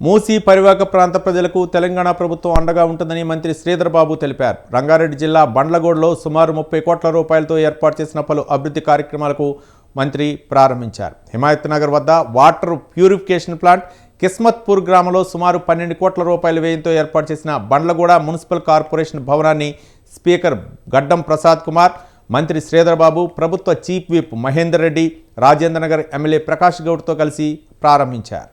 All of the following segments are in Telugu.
మూసీ పరివాహక ప్రాంత ప్రజలకు తెలంగాణ ప్రభుత్వం అండగా ఉంటుందని మంత్రి శ్రీధర్బాబు తెలిపారు. రంగారెడ్డి జిల్లా బండ్లగోడ్లో సుమారు ముప్పై కోట్ల రూపాయలతో ఏర్పాటు చేసిన పలు అభివృద్ధి కార్యక్రమాలకు మంత్రి ప్రారంభించారు. హిమాయత్ నగర్ వద్ద వాటర్ ప్యూరిఫికేషన్ ప్లాంట్ కిస్మత్పూర్ గ్రామంలో సుమారు పన్నెండు కోట్ల రూపాయల వ్యయంతో ఏర్పాటు చేసిన బండ్లగూడ మున్సిపల్ కార్పొరేషన్ భవనాన్ని స్పీకర్ గడ్డం ప్రసాద్ కుమార్ మంత్రి శ్రీధర్బాబు ప్రభుత్వ chief whip Mahender Reddy Rajendranagar MLA Prakash గౌడ్తో కలిసి ప్రారంభించారు.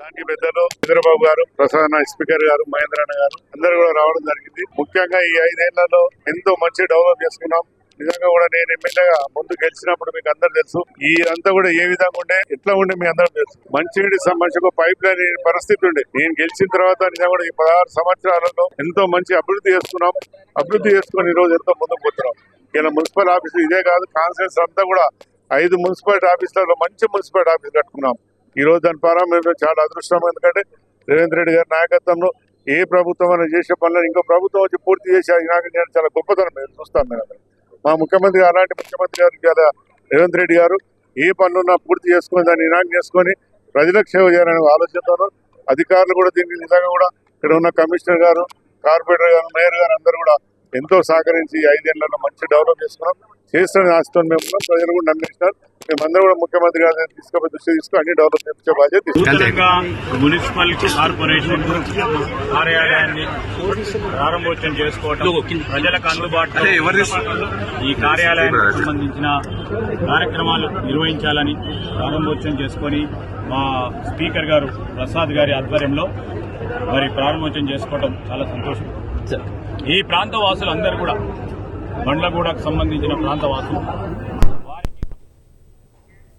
దానికి పెద్దలు చంద్రబాబు గారు ప్రసాద్ స్పీకర్ గారు మహేంద్రన్న గారు అందరూ కూడా రావడం జరిగింది. ముఖ్యంగా ఈ ఐదేళ్ళలో ఎంతో మంచి డెవలప్ చేసుకున్నాం. నిజంగా కూడా నేను ఎమ్మెల్యేగా ముందు గెలిచినప్పుడు మీకు అందరు తెలుసు ఈ అంతా కూడా ఏ విధంగా ఉండే ఎట్లా ఉండే మీ అందరూ తెలుసు. మంచినీటి సమస్యకు పైప్ లైన్ పరిస్థితి ఉండే. నేను గెలిచిన తర్వాత నిజంగా కూడా ఈ పదహారు సంవత్సరాలలో ఎంతో మంచి అభివృద్ధి చేసుకున్నాం. అభివృద్ధి చేసుకుని ఈ రోజు ఎంతో ముందుకు పోతున్నాం. ఇలా మున్సిపల్ ఆఫీస్ ఇదే కాదు కాన్ఫరెన్స్ అంతా కూడా ఐదు మున్సిపాలిటీ ఆఫీసులలో మంచి మున్సిపాలిటీ ఆఫీస్ కట్టుకున్నాం. ఈ రోజు దాని ప్రారంభం చాలా అదృష్టం. ఎందుకంటే రేవంత్ రెడ్డి గారి నాయకత్వంలో ఏ ప్రభుత్వం అయినా చేసే పనులను ఇంకో ప్రభుత్వం వచ్చి పూర్తి చేసి నాకు నేను చాలా గొప్పతనం. మేము చూస్తాం మేము మా ముఖ్యమంత్రి అలాంటి ముఖ్యమంత్రి గారు కదా రేవంత్ రెడ్డి గారు ఏ పనులున్నా పూర్తి చేసుకొని దాన్ని ఇనాం చేసుకొని ప్రజలకు సేవ చేయాలనే ఆలోచనతో అధికారులు కూడా దీనికి నిజంగా కూడా ఇక్కడ ఉన్న కమిషనర్ గారు కార్పొరేటర్ గారు మేయర్ గారు అందరూ కూడా ఎంతో సహకరించి ఐదేళ్ళలో మంచి డెవలప్ చేసుకున్నాం చేస్తున్న ఆశతో మేము. ప్రజలు కూడా నమ్మిస్తున్నారు మేమందరం కూడా ముఖ్యమంత్రి గారు తీసుకుపోయి దృష్టి తీసుకుని అన్ని డెవలప్ చేయించే బాధ్యత తీసుకుంటాం. నూతనంగా మున్సిపల్ కార్పొరేషన్ కార్యాలయాన్ని ప్రారంభోత్సవం చేసుకోవటం ప్రజలకు అందుబాటులో ఈ కార్యాలయానికి సంబంధించిన కార్యక్రమాలు నిర్వహించాలని ప్రారంభోత్సవం చేసుకొని మా స్పీకర్ గారు ప్రసాద్ గారి ఆధ్వర్యంలో మరి ప్రారంభోత్సవం చేసుకోవడం చాలా సంతోషం ఈ ప్రాంత వాసులు అందరూ కూడా బండ్లగూడకు సంబంధించిన ప్రాంత వాసులు